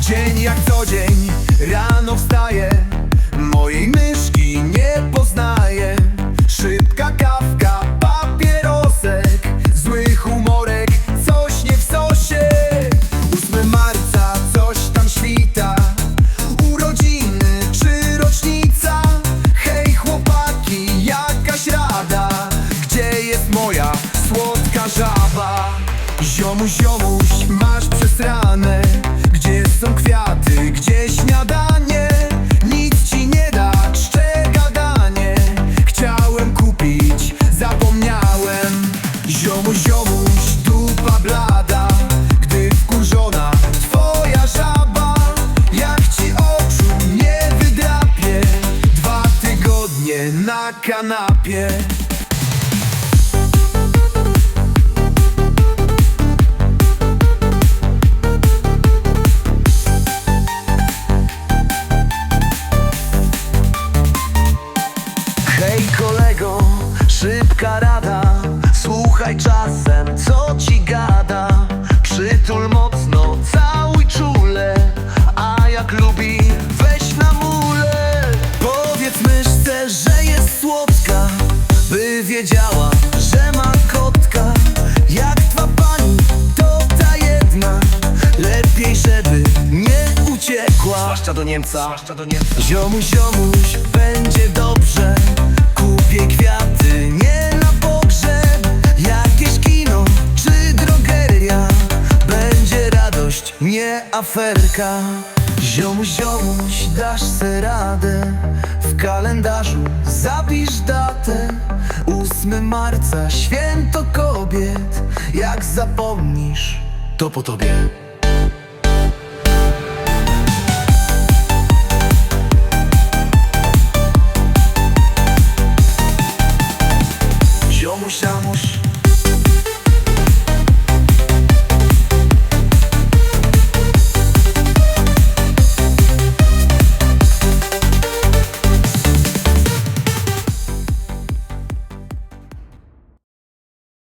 Dzień jak co dzień, rano wstaję Ziomu, ziomuś, masz przesrane Gdzie są kwiaty, gdzie śniadanie? Nic ci nie da, czcze gadanie Chciałem kupić, zapomniałem. Ziomu, ziomuś, dupa blada. Gdy wkurzona twoja żaba. Jak ci oczu nie wydrapie. Dwa tygodnie na kanapie Słuchaj czasem, co ci gada? Przytul mocno, całuj czule. A jak lubi, weź na mule. Powiedz myszce, że jest słodka By wiedziała, że ma kotka. Jak twa pani, to ta jedna. Lepiej, żeby nie uciekła. Zwłaszcza do Niemca, zwłaszcza do Niemca. Ziomuś, ziomuś, będzie dobrze. Kupię kwiaty, nie nie aferka. Ziomuś, ziomuś, dasz se radę. W kalendarzu zapisz datę. 8 marca, święto kobiet. Jak zapomnisz, to po tobie